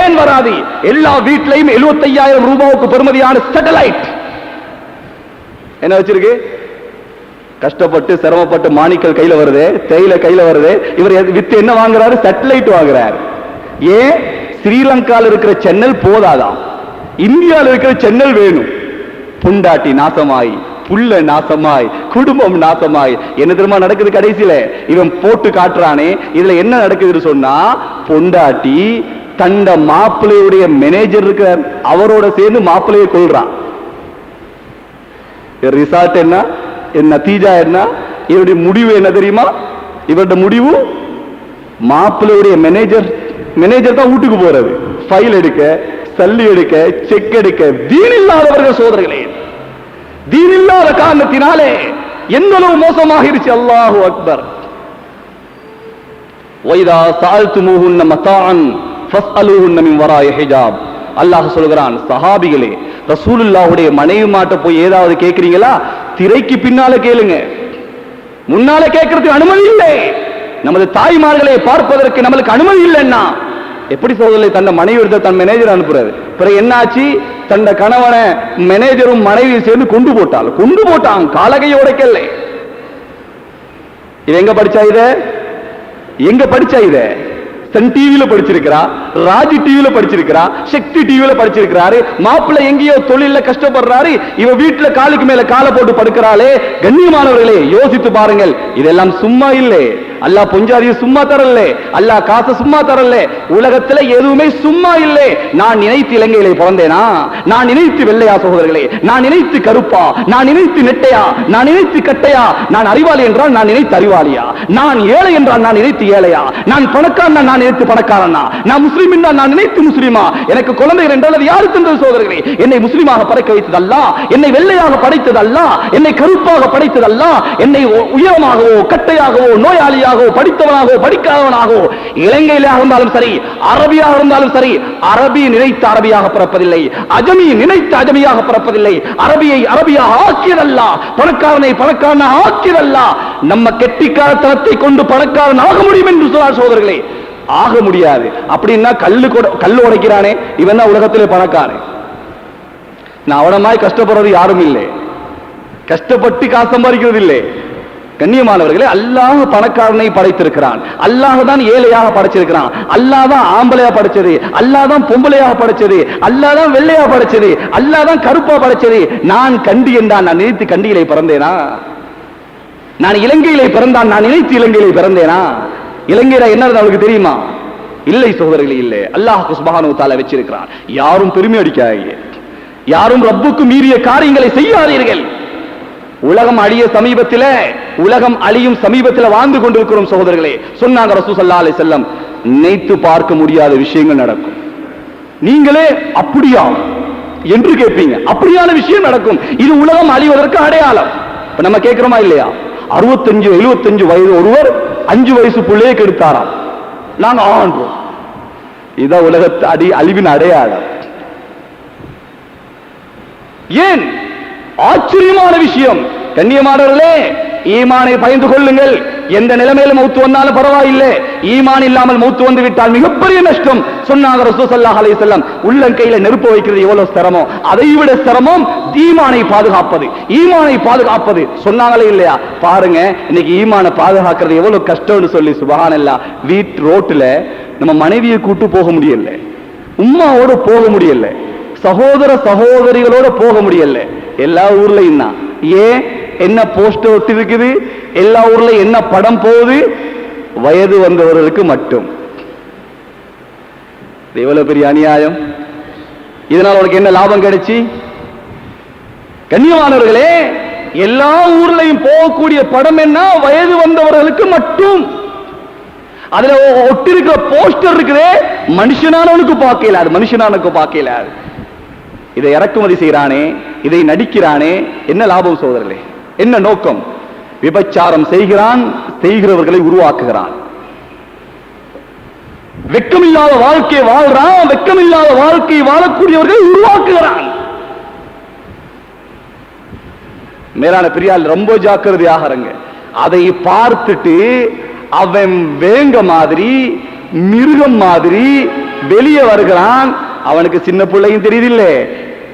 ஏன் வராது? எல்லா வீட்லயும் 75000 ரூபாவுக்கு பெறுமதியான சேட்டலைட் என்ன வச்சிருக்கு? கஷ்டப்பட்டு சிரமப்பட்டு மாணிக்கல் கையில வருது தேயில கையில வருது இவர் வித்து என்ன வாங்குறாரு? சேட்டலைட் வாங்குறாரு. ஏன்? ஸ்ரீலங்கால இருக்கிற சென்னல் போதாதான் இந்தியால இருக்கிற சென்னல் வேணும். புண்டாட்டி நாசமாய் புள்ள நாசமாய் குடும்பம் நாசமாய். என்ன தெரியுமா நடக்குது கடைசியில? இவன் போட்டு காட்டுறானே இதுல என்ன நடக்குதுன்னு சொன்னா பொண்டாட்டி தண்ட மாப்பிள்ளையுடைய மேனேஜர் இருக்கிறார். அவரோட சேர்ந்து மாப்பிள்ளையை கொள்றான் ரிசார்ட் என்ன? என் நத்தீஜா என்ன? இவருடைய முடிவு என்ன தெரியுமா? இவருடைய முடிவு மாப்பிள்ளையுடைய மேனேஜர் மேனேஜர் தான் வீட்டுக்கு போறது. ஃபைல் எடுக்க சல்லி எடுக்க செக் எடுக்க தீன் இல்லாதவர்கள் சோதர்களே தீன் இல்லாத காரணத்தினாலே எந்த அளவு மோசமாகிருச்சு? அல்லாஹு அக்பர். வைதா சால்துமுஹுன்ன மத்தான் அல்லாஹ் சொல்கிறான் சஹாபிகளே ரசூலுல்லாவுடைய மனைவி மாட்ட போய் ஏதாவது கேட்கிறீங்களா? திரைக்கு பின்னால கேளுங்க. முன்னால கேட்கறதுக்கு அனுமதி இல்லை. நமது தாய்மார்களை பார்ப்பதற்கு நம்மளுக்கு அனுமதி இல்லைன்னா. எப்படி சொல்றதில்லை? தன் மனைவி எடுத்த தன் மேனேஜர் அனுப்புறது பிறகு என்னாச்சு? தன் கணவனை மேனேஜரும் மனைவியும் சேர்ந்து கொண்டு போட்டாள். கொண்டு போட்டான். காலகையோட கேள்வி இது எங்க படிச்சா இத? எங்க படிச்சா இத? சன் டிவியில படிச்சிருக்கிறா ராஜ் டிவியில படிச்சிருக்கிறா சக்தி டிவியில படிச்சிருக்கிறாரு மாப்பிள்ளை எங்கேயோ தொழில கஷ்டப்படுறாரு இவ வீட்டுல காலுக்கு மேல காலை போட்டு படுக்கிறாளே. கண்ணியமானவர்களே யோசித்து பாருங்கள் இதெல்லாம் சும்மா இல்லை. அல்லாஹ் பொஞ்சாதிய சும்மா தரல அல்லா காசை சும்மா தரல உலகத்துல எதுவுமே சும்மா இல்லை. நான் நினைத்து இலங்கையிலே பிறந்தேனா? நான் நினைத்து வெள்ளையா சகோதரர்களே? நான் நினைத்து கருப்பா? நான் நினைத்து நெட்டையா? நான் நினைத்து கட்டையா? நான் அறிவாளி என்றால் நான் நினைத்து அறிவாளியா? நான் ஏழை என்றால் நான் நினைத்து ஏழையா? நான் பணக்காரனா நான் நினைத்து பணக்காரனா? நான் முஸ்லீம் என்றால் நான் நினைத்து முஸ்லீமா? எனக்கு குழந்தைகள் என்றால் அது யாரு தந்தது சகோதரர்களே? என்னை முஸ்லீமாக படைக்க வைத்தது அல்ல என்னை வெள்ளையாக படைத்ததல்ல? என்னை கருப்பாக படைத்ததல்ல? என்னை உயரமாகவோ கட்டையாகவோ நோயாளியாகவோ படித்தவனாகவோ படிக்காதவனாகவோ இலங்கையிலாக இருந்தாலும் சரி அரபியாக இருந்தாலும் சரி அரபி நினைத்த அரபியாக பிறப்பதில்லை அஜமி நினைத்த அஜமியாக பிறப்பதில்லை அரபியை அரபியாக ஆக்கியதல்ல பணக்காரனை பணக்காரனாக ஆக்கியதல்ல நம்ம கெட்டிக்காரத்தனத்தை கொண்டு பணக்காரன் ஆக முடியும் என்று சொன்னார் சோதர்களே ஆக முடியாது. அப்படின்னா கல்லு கூட கல்லு உடைக்கிறானே இவன் தான் உலகத்திலே பணக்காரன்? நான் அவனமாய் கஷ்டப்படுறது யாரும் இல்லை. கஷ்டப்பட்டு காசு சம்பாதிக்கிறது இல்லை கண்ணியமானவர்களே அல்லாஹ் பணக்காரனை படைத்திருக்கிறான். அல்லாஹ் தான் ஏழையாக படைச்சிருக்கிறான். அல்லாஹ் தான் ஆம்பளையா படைச்சது. அல்லாஹ் தான் பொம்பளையாக படைச்சது. அல்லாஹ் தான் வெள்ளையா படைச்சது. அல்லாஹ் தான் கருப்பா படைச்சது. நான் கண்டி என்றான். நான் நினைத்து கண்டியிலே பிறந்தேனா? நான் இலங்கையிலே பிறந்தான். நான் நினைத்து இலங்கையிலே பிறந்தேனா? இலங்கையில என்ன அவளுக்கு தெரியுமா? இல்லை சகோதரர்களே இல்லை. அல்லாஹ் சுபஹானு தால வச்சிருக்கிறான். யாரும் பெருமை அடிக்காதீங்க யாரும் ரப்புக்கு மீறிய காரியங்களை செய்யாதீர்கள். உலகம் அழிய சமீபத்தில் உலகம் அழியும் சமீபத்தில் வாழ்ந்து கொண்டிருக்கிறோம் சகோதரர்களே. சொன்னாங்க ரசூ சல்லா அலை செல்லம் நினைத்து பார்க்க முடியாத விஷயங்கள் நடக்கும். நீங்களே அப்படியா? என்று கேட்பீங்க. அப்படியான விஷயம் நடக்கும். இது உலகம் அழிவதற்கு அடையாளம். இப்ப நம்ம கேட்கிறோமா இல்லையா? அறுபத்தஞ்சு எழுபத்தஞ்சு வயது ஒருவர் அஞ்சு வயசு பிள்ளையே கெடுத்தாராம். நாங்க ஆன்றோம் இதான் உலகத்து அடி அழிவின் அடையாளம். ஏன்? ஆச்சரியமான விஷயம். கண்ணியமானவர்களே ஈமானை பயந்து கொள்ளுங்கள். எந்த நிலைமையில மௌத்து வந்தாலும் பரவாயில்லை. ஈமான் இல்லாமல் மௌத்து வந்து விட்டால் மிகப்பெரிய நஷ்டம். சொன்னாங்க ரசூசல்லாஹ் அலைஹிஸ்ஸலாம் உள்ளங்கையில நெருப்பு வைக்கிறது எவ்வளவு சிரமம்? அதை விட சிரமம் ஈமானை பாதுகாப்பது. ஈமானை பாதுகாப்பது. சொன்னாங்களே இல்லையா? பாருங்க இன்னைக்கு ஈமானை பாதுகாக்கிறது எவ்வளவு கஷ்டம்னு சொல்லி சுபஹானல்லா வீட் ரோட்டுல நம்ம மனைவியை கூட்டு போக முடியல. உம்மாவோட போக முடியல. சகோதர சகோதரிகளோட போக முடியல. எல்லா ஊர்லயும் தான். ஏன்? என்ன போஸ்டர் ஒட்டி இருக்குது எல்லா ஊர்ல என்ன படம் போகுது? வயது வந்தவர்களுக்கு மட்டும். எவ்வளவு பெரிய அநியாயம்? இதனால உனக்கு என்ன லாபம் கிடைச்சு? கண்ணியமானவர்களே எல்லா ஊர்லயும் போகக்கூடிய படம் என்ன? வயது வந்தவர்களுக்கு மட்டும். அதுல ஒ- ஒட்டி இருக்கிற போஸ்டர் இருக்குதே மனுஷனானவனுக்கு பார்க்கல. அது மனுஷனானுக்கு பார்க்கல. இதை இறக்குமதி செய்யறானே இதை நடிக்கிறானே என்ன லாபம் சோதரர்களே என்ன நோக்கம்? விபச்சாரம் செய்கிறான் செய்கிறவர்களை உருவாக்குகிறான். வெக்கமில்லாத வாழ்க்கை வாழ்றான் வெக்கமில்லாத வாழ்க்கை வாழக்கூடியவர்களை உருவாக்குகிறான். மேலான பெரியால் ரொம்ப ஜாக்கிரதையாக இருங்க. அதை பார்த்துட்டு அவன் வேங்க மாதிரி மிருகம் மாதிரி வெளியே வருகிறான். அவனுக்கு சின்ன பிள்ளையும் தெரியுதில்லை.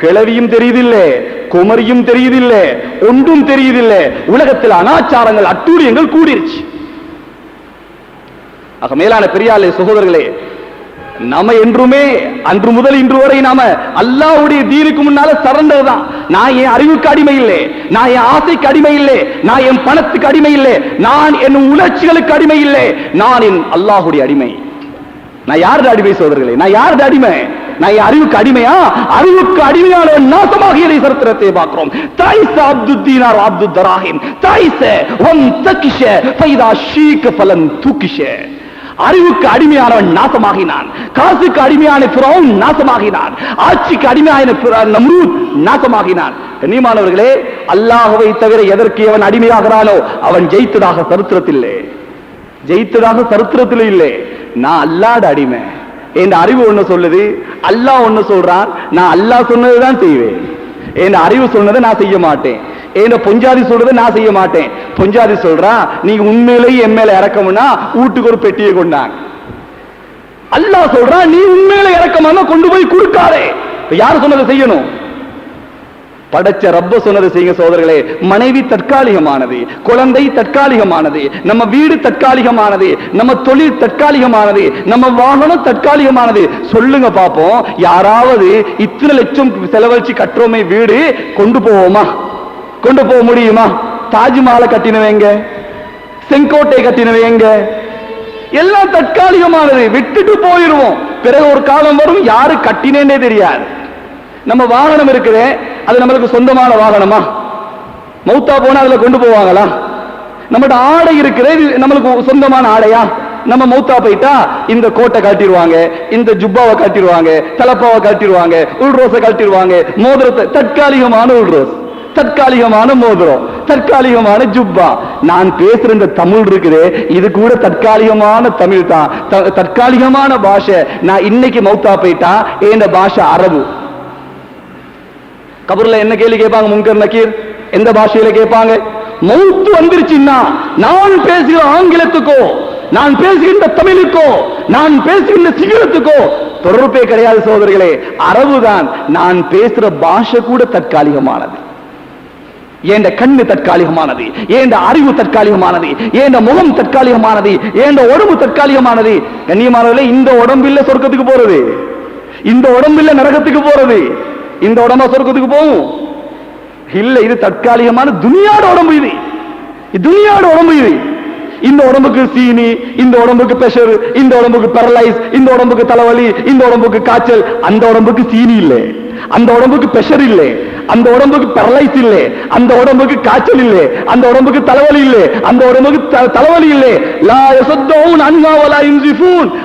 கிளவியும் தெரியுதில்லை குமரியும் தெரியுதில்லை ஒன்றும் தெரியுதில்லை. உலகத்தில் அனாச்சாரங்கள் அட்டூழியங்கள் கூடிருச்சு. ஆக மேலான பெரியாளே சகோதரர்களே நம்ம என்றுமே அன்று முதல் இன்று வரை நாம அல்லாவுடைய தீனுக்கு முன்னால சரண்டர் தான் நான் என் அறிவுக்கு அடிமை இல்லை நான் என் ஆசைக்கு அடிமை இல்லை நான் என் பணத்துக்கு அடிமை இல்லை நான் என் உணர்ச்சிகளுக்கு அடிமை இல்லை நான் என் அல்லாஹுடைய அடிமை. நான் யாருடைய அடிமை சோதர்களே நான் யாருடைய அடிமை? நான் அறிவுக்கு அடிமையா? அறிவுக்கு அடிமையான நாசமாகியதை சரித்திரத்தை பார்க்கிறோம். தாய்ச அப்து தீனார் அப்து தராஹிம் தாய்ச ஒன் தக்கிஷ பைதா ஷீக் பலன் தூக்கிஷ. அறிவுக்கு அடிமையானவன் நாசமாகினான். காசுக்கு அடிமையான பிறவும் நாசமாகினான். ஆட்சிக்கு அடிமையான நம்ரூத் நாசமாகினான். கண்ணியமானவர்களே அல்லாஹவை தவிர எதற்கு அவன் அடிமையாகிறானோ அவன் ஜெயித்ததாக சரித்திரத்தில். ஜெயித்ததாக சரித்திரத்தில் இல்லை. நான் அல்லாட அடிமை. என் அறிவு ஒன்று சொல்லுது அல்லாஹ் ஒன்று சொல்றான் நான் அல்லாஹ் சொன்னதுதான் செய்வேன். என் அறிவு சொன்னதை நான் செய்ய மாட்டேன். என் பொஞ்சாதி சொல்றதை நான் செய்ய மாட்டேன். பொஞ்சாதி சொல்றா நீங்க உண்மையிலேயே என் மேல இறக்கமுன்னா வீட்டுக்கு ஒரு பெட்டியை கொண்டாங்க அல்லாஹ் சொல்றா நீ உண்மையில இறக்கமா கொண்டு போய் கொடுக்காதே. யார் சொன்னதை செய்யணும்? படைச்ச ரப்ப சொன்னது செய்யுங்க சோதர்களே மனைவி தற்காலிகமானது குழந்தை தற்காலிகமானது நம்ம வீடு தற்காலிகமானது நம்ம தொழில் தற்காலிகமானது நம்ம வாகனம் தற்காலிகமானது. சொல்லுங்க பார்ப்போம் யாராவது இத்தனை லட்சம் செலவழிச்சு கட்டுறோமே வீடு கொண்டு போவோமா? கொண்டு போக முடியுமா? தாஜ்மஹாலை கட்டினவங்க செங்கோட்டை கட்டினவங்க எல்லாம் தற்காலிகமானது விட்டுட்டு போயிருவோம் பிறகு ஒரு காலம் வரும் யாரு கட்டினேன்னே தெரியாது. நம்ம வாகனம் இருக்குது அது நம்மளுக்கு சொந்தமான வாகனமா? மௌத்தா போனா அதுல கொண்டு போவாங்களா? நம்மகிட்ட ஆடை இருக்குது நம்மளுக்கு சொந்தமான ஆடையா? நம்ம மௌத்தா போயிட்டா இந்த கோட்டை கட்டிடுவாங்க இந்த ஜுப்பாவை கட்டிடுவாங்க தலப்பாவை கட்டிடுவாங்க உள்ரோஸை கட்டிடுவாங்க மோதிரத்தை தற்காலிகமான உள்ரோஸ் தற்காலிகமான மோதிரம் தற்காலிகமான ஜுப்பா. நான் பேசுற இந்த தமிழ் இருக்குது இது கூட தற்காலிகமான தமிழ் தான். த- தற்காலிகமான பாஷை. நான் இன்னைக்கு மௌத்தா போயிட்டா இந்த பாஷை அரபு. கபூர்ல என்ன கேள்வி கேட்பாங்க முன்கர் நக்கீர்? எந்த பாஷையில கேட்பாங்க? மௌத்து வந்துருச்சுன்னா நான் பேசுகிற ஆங்கிலத்துக்கோ நான் பேசுகின்ற தமிழுக்கோ நான் பேசுகின்ற சிங்களத்துக்கோ தொடர்பே கிடையாது சோதரிகளே அரபுதான் நான் பேசுற பாஷை கூட தற்காலிகமானது. ஏண்ட கண்ணு தற்காலிகமானது ஏண்ட அறிவு தற்காலிகமானது ஏண்ட முகம் தற்காலிகமானது ஏண்ட உடம்பு தற்காலிகமானது. கண்ணியமானவர்களே இந்த உடம்பு இல்ல சொர்க்கத்துக்கு போறது. இந்த உடம்பு இல்ல நரகத்துக்கு போறது. இந்த உடம்பா சொர்க்கத்துக்கு போகும். இல்ல இது தற்காலிகமான துனியாட உடம்பு இது. இது துனியாட உடம்பு இது. இந்த உடம்புக்கு சீனி இந்த உடம்புக்கு பிரஷர் இந்த உடம்புக்கு பெரலைஸ் இந்த உடம்புக்கு தலைவலி இந்த உடம்புக்கு காய்ச்சல் அந்த உடம்புக்கு சீனி இல்லை. அந்த உடம்புக்கு பிரஷர் இல்லை. அந்த உடம்புக்கு பெரலைஸ் இல்லை. அந்த உடம்புக்கு காய்ச்சல் இல்லை. அந்த உடம்புக்கு தலைவலி இல்லை. அந்த உடம்புக்கு த- தலைவலி இல்லை. லா யசத்தூன் அன்ஹா வலா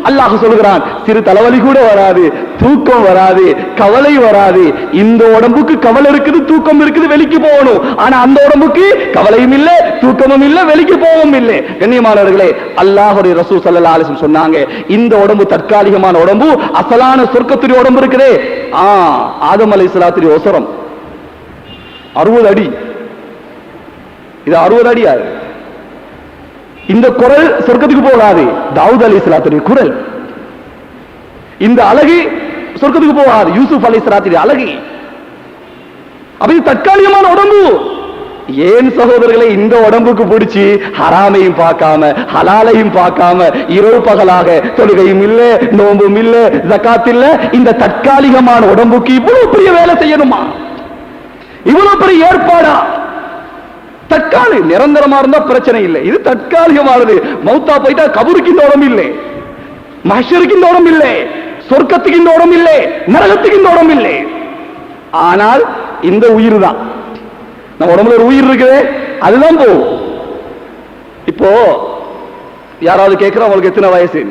அல்லாஹ் சொல்கிறான் சிறு தலைவலி கூட வராது தூக்கம் வராது கவலை வராது. இந்த உடம்புக்கு கவலை இருக்குது தூக்கம் இருக்குது வெளிக்கு போகணும். ஆனா அந்த உடம்புக்கு கவலையும் இல்லை தூக்கமும் இல்லை வெளிக்கு போகவும் இல்லை. கண்ணியமானவர்களே அல்லாஹுடைய ரசூ சல்லா அலைஹி சொன்னாங்க இந்த உடம்பு தற்காலிகமான உடம்பு அசலான சொர்க்கத்துடைய உடம்பு இருக்குதே. ஆ ஆதம் அலைஹிஸ்ஸலாத்துடைய ஒசரம். அறுபது அடி. இது அறுபது அடி இந்த குரல் சொர்க்கத்துக்கு போகாது. தாவூத் அலி இஸ்லாத்துடைய குரல். இந்த அழகு சொர்க்கத்துக்கு போகாது. யூசுப் அலி இஸ்லாத்துடைய அழகு. அப்ப இது தற்காலிகமான உடம்பு. ஏன் சகோதரர்களை இந்த உடம்புக்கு பிடிச்சி ஹராமையும் பார்க்காம ஹலாலையும் பார்க்காம இரவு பகலாக தொழுகையும் இல்ல நோம்பும் இல்ல ஜக்காத் இல்ல இந்த தற்காலிகமான உடம்புக்கு இவ்வளவு பெரிய வேலை செய்யணுமா? இவ்வளவு பெரிய ஏற்பாடா? தற்காலி நிரந்தரமா இருந்தா பிரச்சனை இல்லை. இது தற்காலிகமானது மௌத்தா போயிட்டா கபருக்கு இந்த உடம்பு இல்லை. மஷருக்கு இந்த உடம்பு இல்லை. சொர்க்கத்துக்கு இந்த உடம்பு இல்லை. நரகத்துக்கு இந்த உடம்பு இல்லை. ஆனால் இந்த உயிர் தான் நம்ம உடம்புல ஒரு உயிர் இருக்குது. அதுதான் போகும் இப்போ யாராவது கேட்கிறோம் அவங்களுக்கு எத்தனை வயசு?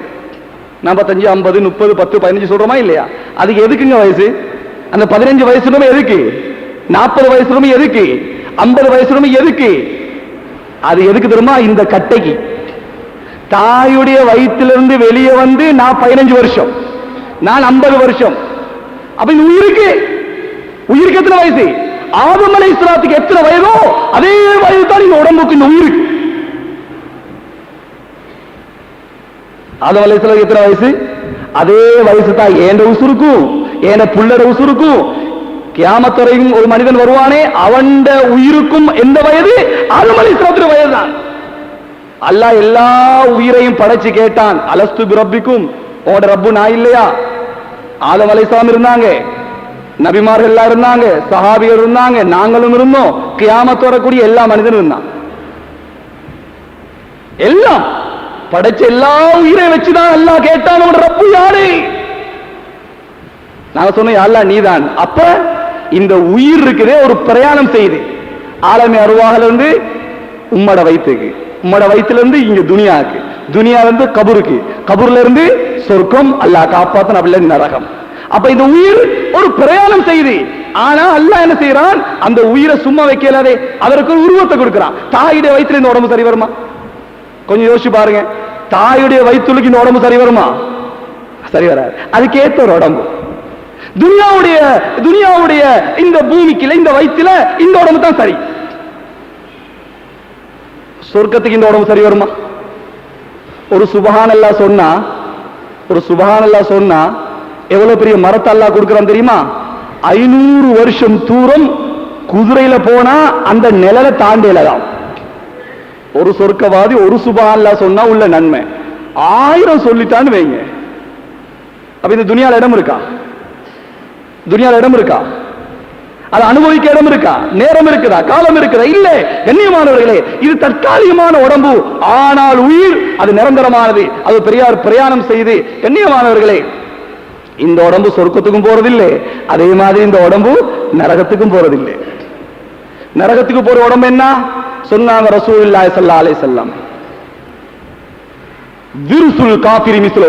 நாற்பத்தஞ்சு ஐம்பது முப்பது பத்து பதினஞ்சு சொல்றோமா இல்லையா? அதுக்கு எதுக்குங்க வயசு? அந்த பதினஞ்சு வயசுலுமே எதுக்கு? நாற்பது வயசுலுமே எதுக்கு? ஐம்பது வயசுலுமே எதுக்கு? அது எதுக்கு தெரியுமா? இந்த கட்டைக்கு. தாயுடைய வயிற்றிலிருந்து வெளியே வந்து நான் பதினஞ்சு வருஷம். நான் ஐம்பது வருஷம். அப்ப இந்த உயிருக்கு. உயிருக்கு எத்தனை வயசு? ஆதமலை இஸ்லாத்துக்கு எத்தனை வயதோ அதே வயது தான் இந்த உடம்புக்கு இந்த உயிருக்கு. ஆதமலை இஸ்லாத்துக்கு எத்தனை வயசு? அதே வயசு தான் ஏண்ட உசுருக்கும் ஏன புள்ளட உசுருக்கும் கியாமத்துறையும் ஒரு மனிதன் வருவானே அவன் உயிருக்கும் எந்த வயது? ஆதம் அலைஹிஸ்ஸலாத்துடைய வயது தான் அல்லாஹ் எல்லா உயிரையும் படைச்சு கேட்டான் அலஸ்து ரப்பிக்கும் உங்களோட ரப்பு நான் இல்லையா? ஆதம் அலைஹிஸ்ஸலாம் இருந்தாங்க நபிமார்கள் எல்லாம் இருந்தாங்க சஹாபிகள் இருந்தாங்க நாங்களும் இருந்தோம் கியாமத் வரக்கூடிய எல்லா மனிதனும் இருந்தான். எல்லாம் படைச்ச எல்லா உயிரை வச்சுதான் எல்லாம் கேட்டான் உங்களோட ரப்பு யாரு? நாங்க சொன்னோம் அல்லா நீதான். அப்ப இந்த உயிர் இருக்குதே ஒரு பிரயாணம் செய்யுது ஆலமி அருவாகலேருந்து உம்மட வயிற்றுக்கு உம்மட வயிற்றுலேருந்து இருந்து இங்க துனியாக்கு துனியால இருந்து கபூர்ல இருந்து சொர்க்கம் அல்லாஹ் காப்பாத்தன அப்படில நரகம். அப்ப இந்த உயிர் ஒரு பிரயாணம் செய்யுது ஆனா அல்லாஹ் என்ன செய்யறான் அந்த உயிரை சும்மா வைக்கலாதே. அதற்கு ஒரு உருவத்தை கொடுக்கிறான். தாயுடைய வயிற்றுல இந்த உடம்பு சரி வருமா? கொஞ்சம் யோசிச்சு பாருங்க. தாயுடைய வயிற்றுக்கு இந்த உடம்பு சரி வருமா? சரி வராது. அதுக்கேத்த ஒரு உடம்பு. துனியாவுடைய துனியாவுடைய இந்த பூமிக்குல இந்த வயிற்றுல இந்த உடம்பு தான் சரி. சொர்க்கத்துக்கு இந்த உடம்பு சரி வருமா? ஒரு சுபஹான் எல்லாம் சொன்னா ஒரு சுபகான் எல்லாம் சொன்னா எவ்வளவு பெரிய மரத்தை அல்லாஹ் கொடுக்கறான் தெரியுமா? ஐநூறு வருஷம் தூரம் குதிரையில போனா அந்த நிழலை தாண்டியலாம் ஒரு சொர்க்கவாதி ஒரு சுபஹான் சொன்னா உள்ள நன்மை. ஆயிரம் சொல்லிட்டான்னு வைங்க. அப்ப இந்த துனியால இடம் இருக்கா? துனியால இடம் இருக்கா? அது அனுபவிக்க இடம் இருக்கா? நேரம் இருக்குதா? காலம் இருக்குதா? இல்ல. கண்ணியமானவர்களே இது தற்காலிகமான உடம்பு. ஆனால் உயிர் அது நிரந்தரமானது. அது பெரியார் பிரயாணம் செய்து கண்ணியமானவர்களே இந்த உடம்பு சொர்க்கத்துக்கும் போறதில்லை. அதே மாதிரி இந்த உடம்பு நரகத்துக்கும் போறதில்லை. நரகத்துக்கு போற உடம்பு என்ன? சொன்னாங்க ரசூ ஸல்லல்லாஹு அலைஹி வஸல்லம். விருசுல் காஃபிரி மிஸ்ல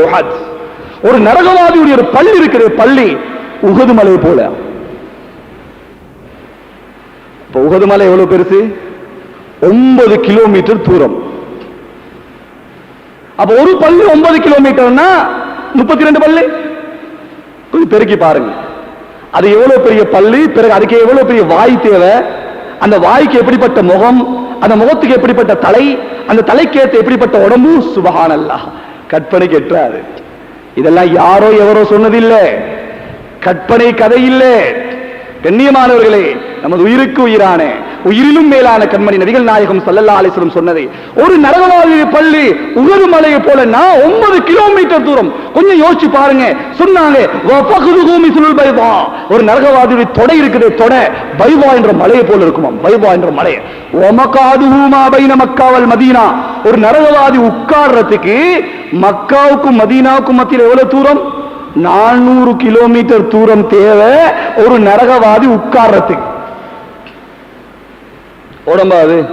ஒரு நரகவாதியுடைய ஒரு பள்ளி இருக்கிற பள்ளி. உகது மலை போல. இப்ப உகது மலை எவ்வளவு பெருசு? ஒன்பது கிலோமீட்டர் தூரம். அப்ப ஒரு பள்ளி ஒன்பது கிலோமீட்டர்னா முப்பத்தி ரெண்டு பள்ளி கொஞ்சம் பெருக்கி பாருங்க. அது எவ்வளவு பெரிய பள்ளி பிறகு அதுக்கு எவ்வளவு பெரிய வாய் தேவை? அந்த வாய்க்கு எப்படிப்பட்ட முகம்? அந்த முகத்துக்கு எப்படிப்பட்ட தலை? அந்த தலைக்கேத்த எப்படிப்பட்ட உடம்பு? சுபகானல்லா கற்பனை கெட்டாது இதெல்லாம் யாரோ எவரோ சொன்னதில்லை. கற்பனை கதை இல்லை கண்ணியமானவர்களே நமது உயிருக்கு உயிரான உயிரிலும் மேலான கண்மணி நபிகள் நாயகம் சல்லல்லா அலிஸ்லம் சொன்னதை ஒரு நரகவாதி பள்ளி உகது மலையை போல நான் ஒன்பது கிலோமீட்டர் தூரம். கொஞ்சம் யோசிச்சு பாருங்க. சொன்னாங்க ஒரு நரகவாதியுடைய தொடை இருக்குது தொடை பைபா என்ற மலையை போல இருக்குமாம். பைபா என்ற மலை. ஒமகாதுஹூமா பைன மக்காவல் மதீனா. ஒரு நரகவாதி உட்கார்றதுக்கு மக்காவுக்கும் மதீனாவுக்கும் மத்தியில் எவ்வளவு தூரம்? நானூறு கிலோமீட்டர் தூரம் தேவை ஒரு நரகவாதி உட்கார்றதுக்கு. உடம்பா அது?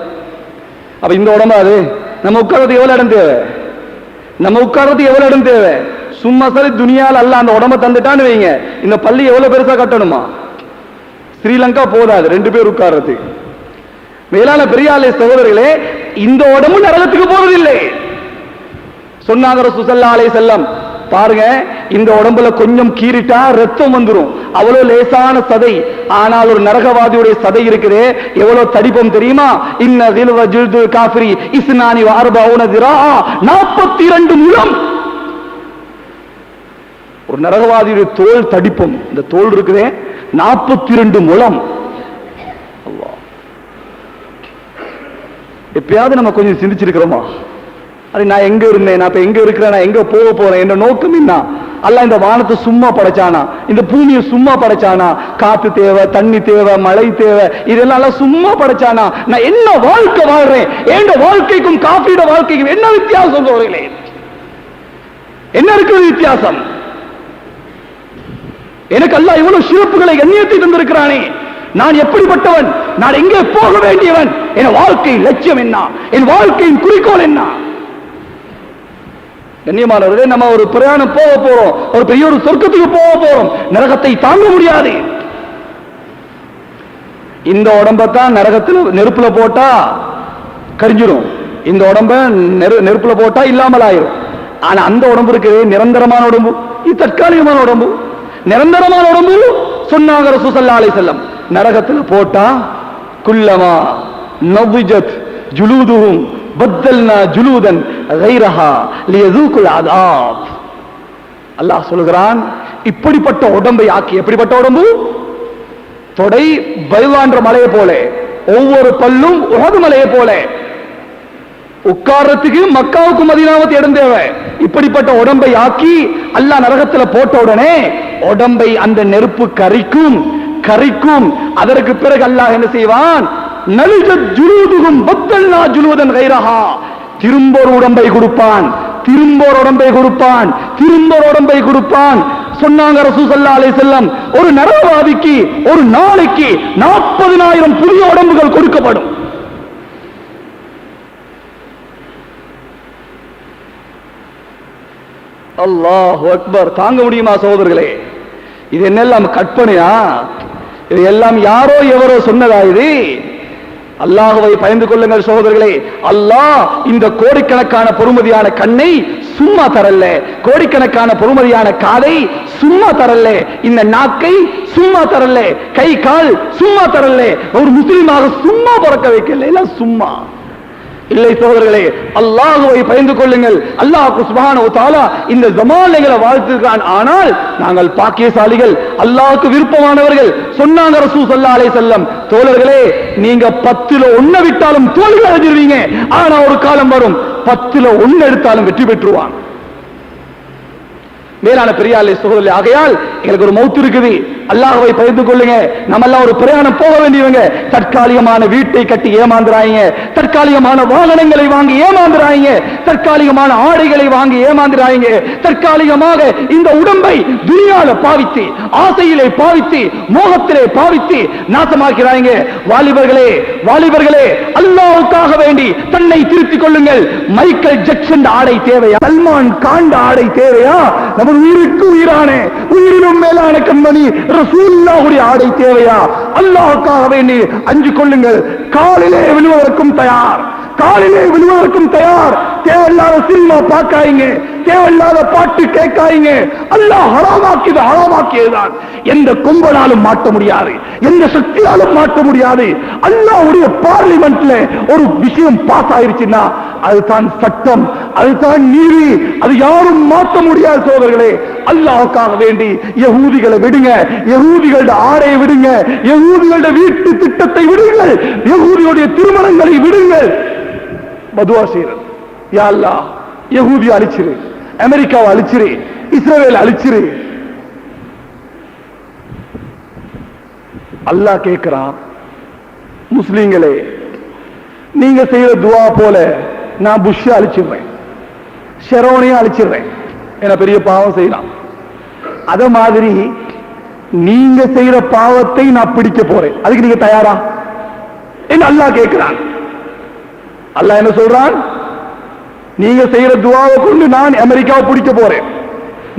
அப்ப இந்த உடம்பா அது? நம்ம உட்கார்றது எவ்வளவு இடம் தேவை? நம்ம உட்கார்றது எவ்வளவு இடம் தேவை? சும்மா சரி துணியால் அல்ல அந்த உடம்ப தந்துட்டான்னு வைங்க. இந்த பள்ளி எவ்வளவு பெருசா கட்டணுமா? ஸ்ரீலங்கா போதாது ரெண்டு பேர் உட்கார்றதுக்கு. மேலான பெரியாலே சகோதரர்களே இந்த உடம்பு நரகத்துக்கு போறதில்லை சொன்னாங்க சுசல்லா அலைஹி செல்லம் பாருங்க இந்த உடம்புல கொஞ்சம் கீறிட்டா ரத்தம் வந்துரும். அவ்வளவு லேசான சதை. ஆனால் ஒரு நரகவாதியுடைய சதை இருக்குது. எவ்வளவு தடிப்பம் தெரியுமா? இன்ன தில்வ ஜில்து காஃபிரி இஸ்னானி வார்பவுன திரா 42 முழம். ஒரு நரகவாதியுடைய தோல் தடிப்பம். இந்த தோல் இருக்குதே 42 முழம். மூலம் எப்பயாவது நம்ம கொஞ்சம் சிந்திச்சிருக்கிறோமா? அது நான் எங்க இருந்தேன்? நான் இப்ப எங்க இருக்கிறேன்? நான் எங்க போக போறேன்? என்ற நோக்கம் என்ன? அல்ல இந்த வானத்தை சும்மா படைச்சானா? இந்த பூமியை சும்மா படைச்சானா? காத்து தேவை தண்ணி தேவை மழை தேவை இதெல்லாம் எல்லாம் சும்மா படைச்சானா? நான் என்ன வாழ்க்கை வாழ்றேன்? என் வாழ்க்கைக்கும் காஃபியோட வாழ்க்கைக்கும் என்ன வித்தியாசம் சொல்றீங்களே? என்ன இருக்குது வித்தியாசம்? எனக்கு எல்லாம் இவ்வளவு சிறப்புகளை எண்ணியத்தை தந்திருக்கிறானே. நான் எப்படிப்பட்டவன்? நான் எங்கே போக வேண்டியவன்? என் வாழ்க்கை லட்சியம் என்ன? என் வாழ்க்கையின் குறிக்கோள் என்ன? கண்ணியமானவர்களே நம்ம ஒரு பிரயாணம் போக போறோம். ஒரு பெரிய ஒரு சொர்க்கத்துக்கு போக போறோம். நரகத்தை தாங்க முடியாது. இந்த உடம்பத்தான் நரகத்தில் நெருப்புல போட்டா கரிஞ்சிடும் இந்த உடம்ப நெரு நெருப்புல போட்டா இல்லாமல் ஆயிரும். ஆனா அந்த உடம்பு இருக்குது நிரந்தரமான உடம்பு. இது தற்காலிகமான உடம்பு. நிரந்தரமான உடம்பு சொன்னாங்க ரசூசல்லா செல்லம் நரகத்தில் போட்டா குல்லமா நவ்விஜத் ஜுலூதுஹும் பத்தல்னா ஜுலூதன் கைரஹா லியதூக்குல் அதாப். அல்லாஹ் சொல்கிறான் இப்படிப்பட்ட உடம்பை ஆக்கி எப்படிப்பட்ட உடம்பு? தொடை பைவான்ற மலையை போல ஒவ்வொரு பல்லும் உகது மலையை போல. உட்கார்றதுக்கு மக்காவுக்கு மதினாவுக்கு இடம் தேவை. இப்படிப்பட்ட உடம்பை ஆக்கி அல்லாஹ் நரகத்துல போட்ட உடனே உடம்பை அந்த நெருப்பு கரிக்கும் கரிக்கும். அதற்கு பிறகு அல்லாஹ் என்ன செய்வான்? நலிஜத் ஜுலூதுகும் பத்தல்னா ஜுலுவதன் கைரஹா. திரும்ப ஒரு உடம்பை கொடுப்பான். திரும்ப ஒரு உடம்பை கொடுப்பான். திரும்ப ஒரு உடம்பை கொடுப்பான். சொன்னாங்க ரசூசல்லா அலை செல்லம் ஒரு நரகவாதிக்கு ஒரு நாளைக்கு நாற்பதினாயிரம் புதிய உடம்புகள் கொடுக்கப்படும். அல்லாஹ் அக்பர் தாங்க முடியுமா சகோதரர்களே? இது என்னெல்லாம் கற்பனையா? இது எல்லாம் யாரோ எவரோ சொன்னதா இது? அல்லாஹுவை பயந்து கொள்ளுங்கள் சகோதரர்களே. அல்லாஹ் இந்த கோடிக்கணக்கான பொறுமதியான கண்ணை சும்மா தரல கோடிக்கணக்கான பொறுமதியான காதை சும்மா தரல இந்த நாக்கை சும்மா தரல கை கால் சும்மா தரல ஒரு முஸ்லீமாக சும்மா பிறக்க வைக்கல எல்லாம் சும்மா. இல்லை சோதர்களே அல்லாஹுவை பயந்து கொள்ளுங்கள். அல்லாஹ் சுபான இந்த ஜமானைகளை வாழ்த்துகிறான் ஆனால் நாங்கள் பாக்கியசாலிகள் அல்லாஹுக்கு விருப்பமானவர்கள் சொன்னாங்க ரசூ சல்லா அலை செல்லம் தோழர்களே நீங்க பத்துல ஒன்ன விட்டாலும் தோல்வி அடைஞ்சிருவீங்க. ஆனா ஒரு காலம் வரும் பத்துல ஒண்ணு எடுத்தாலும் வெற்றி பெற்றுவான் மேலான பெரியாளை சகோதரி ஆகையால் எங்களுக்கு ஒரு மௌத்து இருக்குது. அல்லாஹவை பகிர்ந்து கொள்ளுங்க. நம்ம எல்லாம் ஒரு பிரயாணம் போக வேண்டியவங்க. தற்காலிகமான வீட்டை கட்டி ஏமாந்துறாங்க. தற்காலிகமான வாகனங்களை வாங்கி ஏமாந்துறாங்க. தற்காலிகமான ஆடைகளை வாங்கி ஏமாந்துறாங்க. தற்காலிகமாக இந்த உடம்பை துணியால பாவித்து ஆசையிலே பாவித்து மோகத்திலே பாவித்து நாசமாக்கிறாங்க. வாலிபர்களே வாலிபர்களே அல்லாவுக்காக வேண்டி தன்னை திருத்திக் கொள்ளுங்கள். மைக்கேல் ஜாக்சன் ஆடை தேவையா? சல்மான் காண்ட ஆடை தேவையா? நமது உயிருக்கு உயிரான. உயிரிலும் மேலான கண்மணி ரசூல்லாவுடைய ஆடை தேவையா? அல்லாஹ்வுக்காக வேண்டி அஞ்சு கொள்ளுங்கள். காலிலே விழுவதற்கும் தயார். காலிலே விழுவதற்கும் தயார். தேவையில்லாத சினிமா பார்க்காதீங்க. தேவையில்லாத பாட்டு கேட்காதீங்க. அல்லாஹ் ஹராமாக்கியது ஹராமாக்கியதுதான். எந்த கும்பலாலும் மாட்ட முடியாது. எந்த சக்தியாலும் மாட்ட முடியாது. அல்லாவுடைய பார்லிமெண்ட்ல ஒரு விஷயம் பாஸ் ஆயிருச்சுன்னா அதுதான் சட்டம் அதுதான் நீதி. அது யாரும் மாற்ற முடியாது சோதர்களே. அல்லாவுக்காக வேண்டி யகூதிகளை விடுங்க. யகூதிகளோட ஆடையை விடுங்க. யகூதிகளோட வீட்டு திட்டத்தை விடுங்கள். யகூதிகளுடைய திருமணங்களை விடுங்கள். மதுவா செய்யறது. யாழ்லா யகூதியை அழிச்சிரு அமெரிக்காவை அழிச்சிரு இஸ்ரேல் அழிச்சிரு. அல்லாஹ் கேட்கிறான் முஸ்லீம்களே நீங்க செய்யற துவா போல நான் புஷ்ஷா அழிச்சிடுறேன் ஷெரோனையும் அழிச்சிடுறேன் என பெரிய பாவம் செய்யலாம். அத மாதிரி நீங்க செய்யற பாவத்தை நான் பிடிக்க போறேன். அதுக்கு நீங்க தயாரா? என்ன அல்லாஹ் கேட்கிறான் அல்ல என்ன சொல்றான்? நீங்க செய்யற துவாவை கொண்டு நான் அமெரிக்காவை பிடிக்க போறேன்.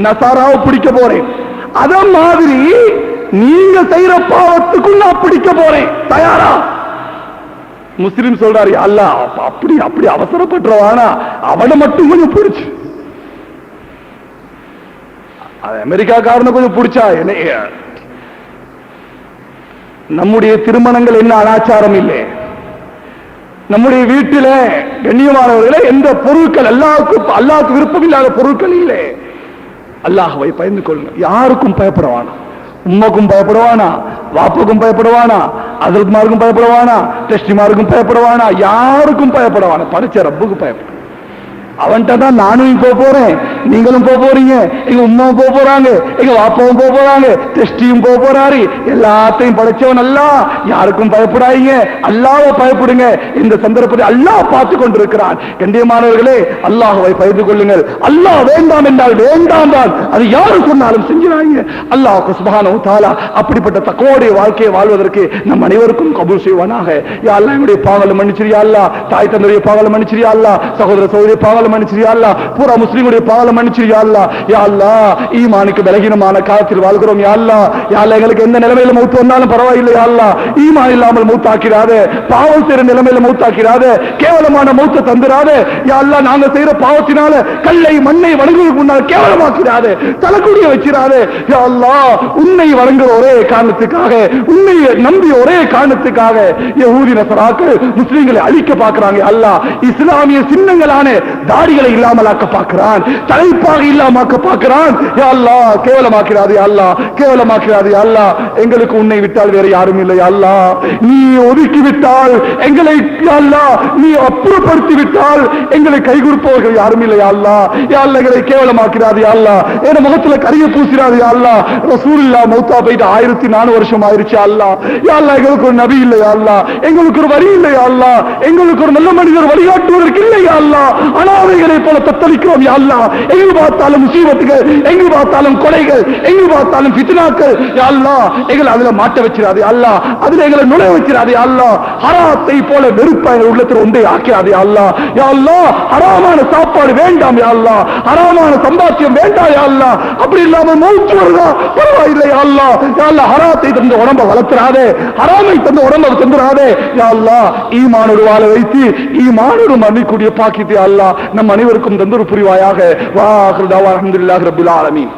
நசாராவை பிடிக்க போறேன். அத மாதிரி நீங்க செய்யற பாவத்துக்கும் நான் பிடிக்க போறேன். தயாரா? முஸ்லிம் சொல்றாரு அல்ல அப்படி அப்படி அவசரப்பட்டுருவானா அவனை மட்டும் கொஞ்சம் பிடிச்சு. அமெரிக்காக்காரனை கொஞ்சம் பிடிச்சா என்ன நம்முடைய திருமணங்கள் என்ன அனாச்சாரம் இல்லை. நம்முடைய வீட்டில கண்ணியமானவர்களே எந்த பொருட்கள் அல்லாவுக்கு அல்லாவுக்கு விருப்பம் இல்லாத பொருட்கள் இல்லை. அல்லாஹ்வை பயந்து கொள்ளுங்க யாருக்கும் பயப்படவானா? உண்மைக்கும் பயப்படுவானா? வாப்புக்கும் பயப்படுவானா? அதற்குமாருக்கும் பயப்படுவானா? டெஸ்டிமாருக்கும் பயப்படுவானா? யாருக்கும் பயப்படுவானா? படிச்ச ரப்புக்கு பயப்படும் அவன்கிட்ட தான் நானும் போக போறேன். நீங்களும் போக போறீங்க. எங்க உமாவும் போக போறாங்க. எங்க வாப்பாவும் போக போறாங்க. டெஸ்டியும் போக போறாரு. எல்லாத்தையும் படைச்சவன் அல்ல யாருக்கும் பயப்படாதீங்க. அல்லாஹ்வை பயப்படுங்க. இந்த சந்தர்ப்பத்தை அல்லாஹ் பார்த்து கொண்டிருக்கிறான். கண்டியமானவர்களே அல்லாஹுவை பயந்து கொள்ளுங்கள். அல்லாஹ் வேண்டாம் என்றால் வேண்டாம் தான். அது யாரு சொன்னாலும் செஞ்சிடாங்க அல்லாஹ் சுபஹானஹு தஆலா அப்படிப்பட்ட தக்கோடைய வாழ்க்கையை வாழ்வதற்கு நம் அனைவருக்கும் கபூல் செய்வானாக. யா அல்லாஹ் என்னுடைய பாவலை மன்னிச்சிரியா அல்லா தாய் தந்தைய பாவலை மன்னிச்சிரியா அல்லா சகோதர சகோதரி பாவங்களை மன்னிச்சிரியா பூரா பாவங்களை ஈமானுக்கு காலத்தில் வாழ்கிறோம் எங்களுக்கு எந்த நிலைமையில வந்தாலும் பரவாயில்லை ஈமான் இல்லாமல் பாவம் செய்யற நிலைமையில கேவலமான நாங்க செய்யற பாவத்தினால கல்லை மண்ணை வணங்குவதற்கு முன்னால் தலைக்குடிய வச்சிடாது. யா உன்னை வணங்குற ஒரே காரணத்துக்காக உன்னை நம்பி ஒரே காரணத்துக்காக யஹூதி நசராக்கள் முஸ்லிம்களை அழிக்க பார்க்கிறாங்க அல்லாஹ். இஸ்லாமிய சின்னங்களான தாடிகளை இல்லாமலாக்க பார்க்கிறான். தலைப்பாக இல்லாமக்க பார்க்கிறான். அல்லா கேவலமாக்கிறாது அல்லா கேவலமாக்கிறாது அல்லா. எங்களுக்கு உன்னை விட்டால் வேற யாரும் இல்லை அல்லா. நீ ஒதுக்கி விட்டால் எங்களை அல்லா நீ அப்புறப்படுத்தி விட்டால் எங்களை கைகுறுப்பவர்கள் யாரும் இல்லை அல்லா. அல்லாஹ் எங்களை கேவலமாக்கிறாது அல்லா. என் முகத்துல கரிய பூசிறாது அல்லா. ரசூல்லா மௌத்தா போயிட்டு ஆயிரத்தி நானூறு வருஷம் ஆயிருச்சு அல்லா. அல்லாஹ் எங்களுக்கு ஒரு நபி இல்லை அல்லா. எங்களுக்கு ஒரு வரி இல்லை அல்லா. எங்களுக்கு ஒரு நல்ல மனிதர் வழிகாட்டுவதற்கு இல்லை அல்லா. ஆனால் அனாதைகளை போல தத்தளிக்கிறோம் யாழ்லா எங்கு பார்த்தாலும் முசீபத்துகள் எங்கு பார்த்தாலும் கொலைகள் எங்கு பார்த்தாலும் பித்னாக்கள் யாழ்லா எங்களை அதுல மாட்ட வச்சிடாது அல்லா அதுல எங்களை நுழைய வச்சிடாதே அல்லா ஹராத்தை போல வெறுப்பா எங்கள் உள்ளத்தில் ஒன்றை ஆக்கிடாதே அல்லா யாழ்லா ஹராமான சாப்பாடு வேண்டாம் யாழ்லா ஹராமான சம்பாத்தியம் வேண்டாம் யாழ்லா அப்படி இல்லாம மூச்சு வருதா பரவாயில்லை யா யாழ்லா ஹராத்தை தந்த உடம்ப வளர்த்துறாதே ஹராமை தந்த உடம்ப தந்துடாதே யாழ்லா அல்லாஹ் ஈமானோடு வாழ வைத்து ஈமானோடு மன்னிக்கூடிய பாக்கிட்டு அல்லா நம் அனைவருக்கும் தந்தொரு புரிவாயாக. வா அஹமதுல்லாஹ் ரப்பில் ஆலமீன்.